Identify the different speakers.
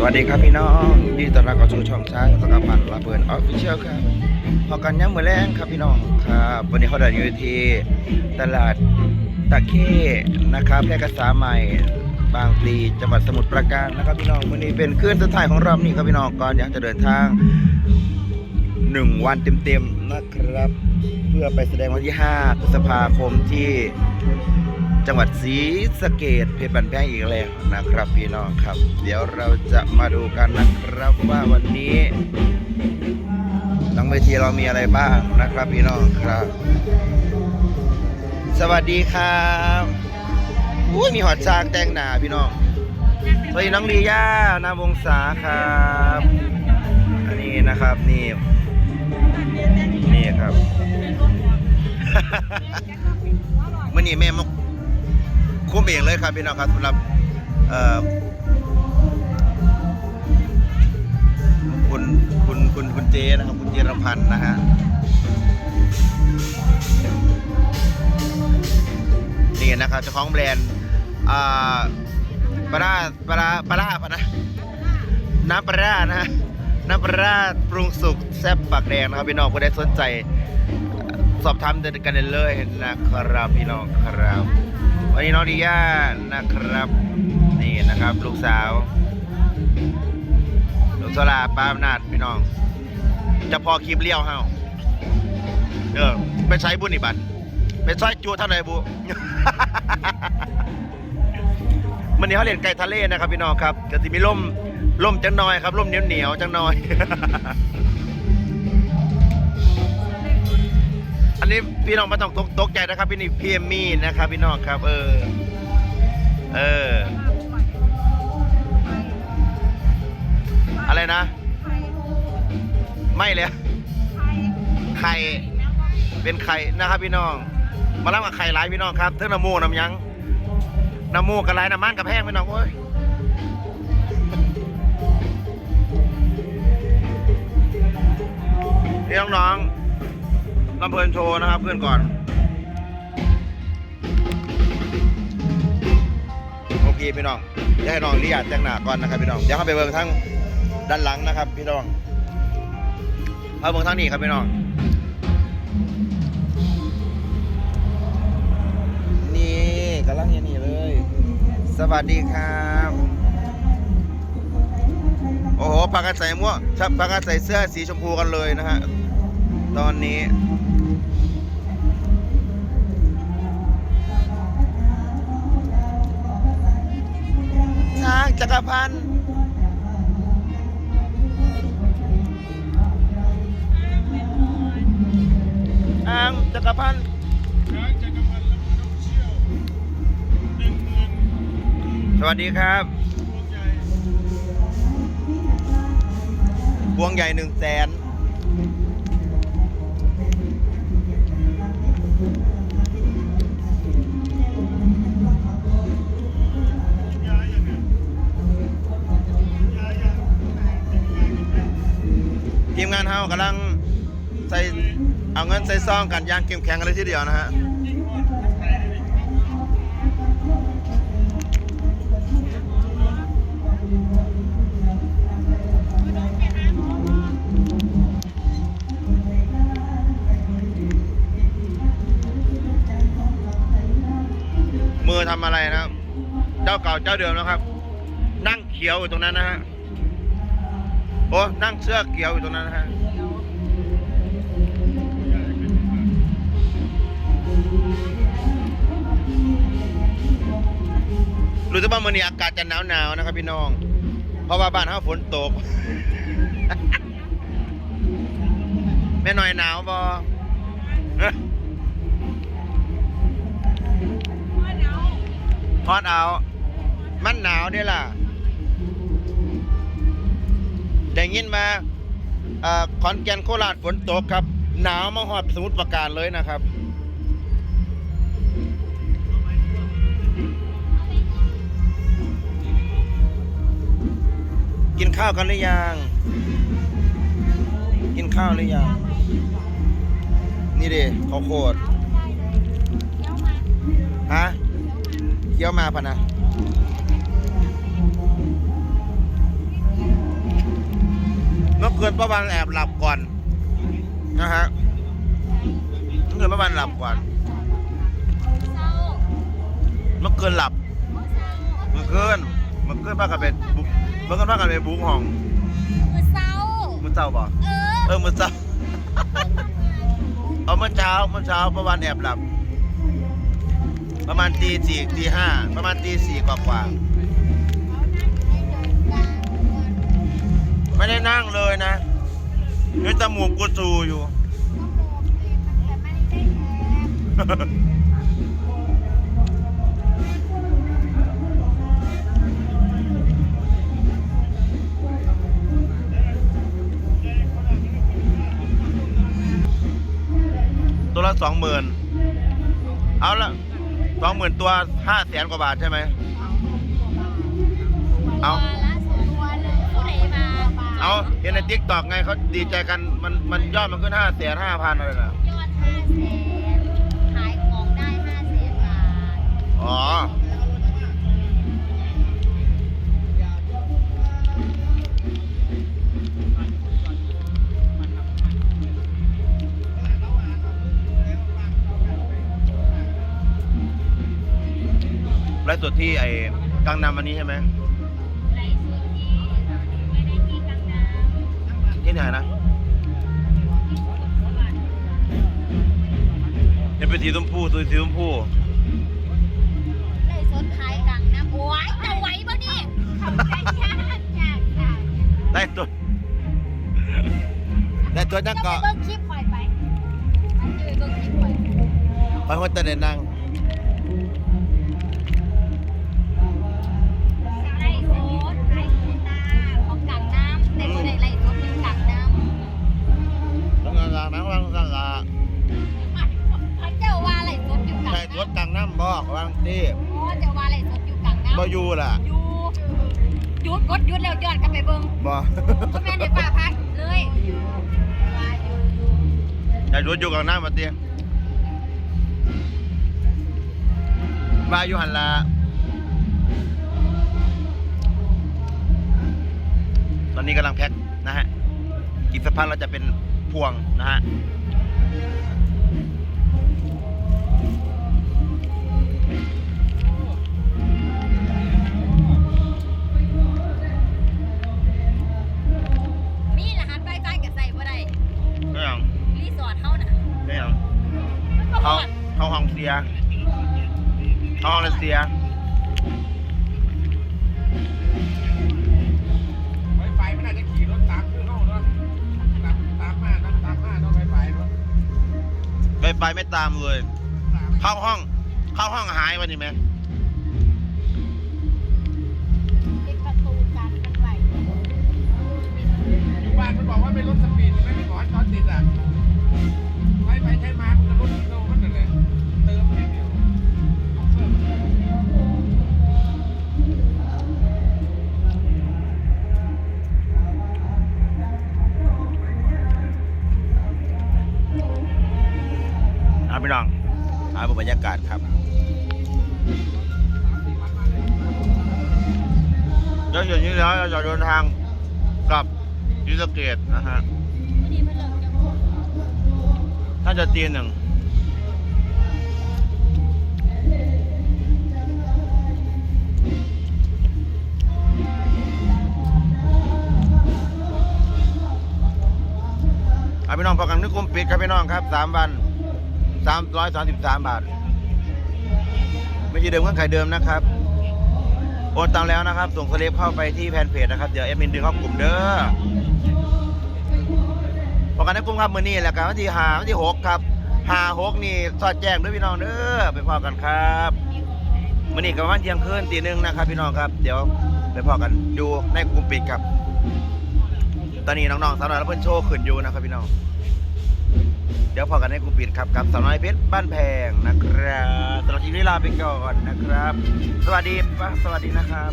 Speaker 1: สวัสดีครับพี่น้องยินดีต้อนรับเข้าสู่ช่องช้างสกัดมันลาเบิร์นออฟฟิเชียลครับพอกันยังมือแรงครับพี่น้องครับวันนี้เขาเดินอยู่ที่ตลาดตะเข้นะครับแพร่กษาใหม่บางพลีจังหวัดสมุทรปราการนะครับพี่น้องวันนี้เป็นคืนสุดท้ายของรอบนี้ครับพี่น้องก่อนอยากจะเดินทางหนึ่งวันเต็มๆนะครับ เพื่อไปแสดงวันที่5พฤษภาคมที่ จังหวัดศรีสะเกดเพชรบันแพงอีกแล้วนะครับพี่น้องครับ เดี๋ยวเราจะมาดูกันนะครับว่าวันนี้ทั้งเวทีเรามีอะไรบ้างนะครับพี่น้องครับ สวัสดีครับอุ้ยมีหอดช้างแต่งหนาพี่น้องสวัสดีน้องลีย่านาวงศาครับอันนี้นะครับนี่นี่ครับ มื่อนี้แม่มา คุ้มเองเลยครับพี่น้องครับสำหรับคุณคุณคุณคุณเจนะครับคุณเจรพันธ์นะฮะนี่นะครับเจ้าของแบรนด์อ่าปลาปลาปลาปะนะน้ำปลานะน้ำปลาปรุงสุกแซ่บปากแดงนะครับพี่น้องผู้ใดสนใจ สอบถามกันเลยนะครับพี่น้องครับ วันนี้น้องดิยานะครับ นี่นะครับ ลูกสาว ลูกสลาปามนาดพี่น้อง จะพอคลิปเลี้ยวเฮาเออไปใช้บุญนิบัตรไปซอยจูเท่าไหร่บุมันนี้เขาเล่นไก่ทะเลนะครับพี่น้องครับก็จะมีล่มล่มจังน้อยครับล่มเหนียวเหนียวจังน้อย อันนี้พี่น้องไมาต้องตกตกใจนะครับ พี่นี่พีเอ็มมี่นะครับ พี่น้องครับ เออ เออ อะไรนะ ไม่เลยไข่เป็นไข่นะครับพี่น้อง มาแล้วกับไข่หลายพี่น้องครับเท่าน้ำมูกน้ำยังน้ำมูกกับไรน้ำมันกับแห้งพี่น้องเว้ยนี่น้องๆ ลำเพลินโชว์นะครับเพื่อนก่อน โอเคพี่น้องเดี๋ยวให้น้องเรียดแต่งหน้าก่อนนะครับพี่น้องเดี๋ยวเข้าไปเบิ่งทั้งด้านหลังนะครับ พี่น้องเอาเบิ่งทั้งนี้ครับพี่น้อง นี่กำลังเห็นนี่เลย สวัสดีครับโอ้โหพากันใส่หม่วงพากันใส่เสื้อสีชมพูกันเลยนะฮะ ตอนนี้ ช้างจักรพันธ์ช้างจักรพันธ์สวัสดีครับพวงใหญ่หนึ่งแสนานเฮากำลังใส่เอาเงินใส่ซองกันยางเข้มแข็งกันเลยทีเดียวนะฮะมือทำอะไรนะครับ เจ้าเก่าเจ้าเดิมนะครับ นั่งเขียวอยู่ตรงนั้นนะฮะ โอ้ นั่งเสื้อเขียวอยู่ตรงนั้นนะฮะ รู้สึกว่ามื่อนี้อากาศจะหนาวหนาวๆนะครับพี่น้อง เพราะว่าบ้านเขาฝนตก แม่หน่อยหนาวบอฮอตเอา มันหนาวเนี่ยล่ะ ได้ยินมาอ่อขอนแก่นโคราชฝนตกครับ หนาวมาหอดสมุทรปราการเลยนะครับ กินข้าวกันหรือยัง กินข้าวหรือยัง นี่ดิข้าวโพดฮะเคี้ยวมาพะนะคืนประวันแอบหลับก่อน นะฮะเมื่อคืนประวันหลับก่อน
Speaker 2: เศร้า
Speaker 1: เมื่อคืนหลับ เมื่อคืนเมื่อคืนพากันเป็นบุ๊กเมื่อคืนพากันเป็นบุ๊กห้อง
Speaker 2: คือเศร้า
Speaker 1: มื้อเช้าบ่
Speaker 2: เออ
Speaker 1: เออมื้อเช้าเอาเมื่อเช้าเมื่อเช้าประวันแอบหลับ ประมาณตีสี่ตีห้าประมาณตีสี่กว่ากว่าไม่ได้นั่งเลยนะนี่จมูกกูจูอยู่ตัวล สองหมื่นเอาละสองหมื่นตัวห้าแสนกว่าบาทใช่ไหม เอา
Speaker 2: ตัวละสองตัวหนึ่งผู้ใดมา
Speaker 1: เอาเห็นในทิกตอกไงเขาดีใจกันมันมันยอดมันขึ้นห้าแสนห้าพันอะไรนะ
Speaker 2: ยอดห้าแสนขายของได้ห้าแสนบาท
Speaker 1: อ๋อ ไลฟ์สดที่ไอ้กังนำวันนี้ใช่ไหม
Speaker 2: ไรสุดที่ไม่ได้ที่กลางน้ำ
Speaker 1: ที่ไหนนะเนี่ยเป็นสีชมพูตัวสีชมพู
Speaker 2: ไรสุดขายกลางน้ำโอ้ยจะไหวปะนี่ทำใจยากยากยาก
Speaker 1: ได้ตัวได้ตัวนัก
Speaker 2: จะไป
Speaker 1: เกาะ
Speaker 2: เบิ้งคลิปปล่อยไปอันนี้ไปเบิ้งคลิปปล่อย
Speaker 1: ไปหัวตะเดนนัง บ่อ
Speaker 2: ยู่ล่ะอยู่หยุดกดหยุดแล้วย้อนกลับไปเบิ้ง
Speaker 1: บ่
Speaker 2: ก็แม่นได้ป่าพักเลยว่าอยู่
Speaker 1: อย่าหยุดอยู่กับน้ำมาเตียบาอยู่หันละตอนนี้กำลังแพ็คนะฮะอีกสักพักเราจะเป็นพวงนะฮะ
Speaker 2: เขา
Speaker 1: ห้องเลยเสีย
Speaker 3: ไฟไฟมันอาจจะขี่รถตามคือเข้าเนาะตามตามมาต้องตามมาต้องไฟไฟเนาะ
Speaker 1: ไปไปไม่ตามเลย เข้าห้อง เข้าห้องหายวันนี้ไหม
Speaker 3: บรรยา
Speaker 1: กาศครับเดี๋ยวอย่างนี้แล้วเราจะเดินทางกลับศรีสเกดนะฮะถ้าจะตีหนึ่งอาพี่น้องพอกันนึกกลุ่มปิดครับพี่น้องครับสามวัน สามร้อยสามสิบสามบาท ไม่ใช่เดิมก็ขายเดิมนะครับ โอนตังแล้วนะครับ ส่งสลิปเข้าไปที่แฟนเพจนะครับ เดี๋ยวเอดมินดึงเข้ากลุ่มเด้อพอกันในกลุ่มครับมือนี้แหละครับวันที่หาวันที่หกครับหาหกนี่สอดแจ้งด้วยพี่น้องเด้อไปพอกันครับมือนี้กับประมาณเที่ยงคืนตีหนึ่งนะครับ พี่น้องครับ เดี๋ยวไปพอกันดูในกลุ่มปิดครับ ตอนนี้น้องๆสาวน้อยและเพื่อนโชว์ขึ้นอยู่นะครับพี่น้อง เดี๋ยวพอกันในกลุ่มปิดครับกับสาวน้อยเพชรบ้านแพงนะครับสำหรับคลิปนี้ลาไปก่อนนะครับ สวัสดีสวัสดีนะครับ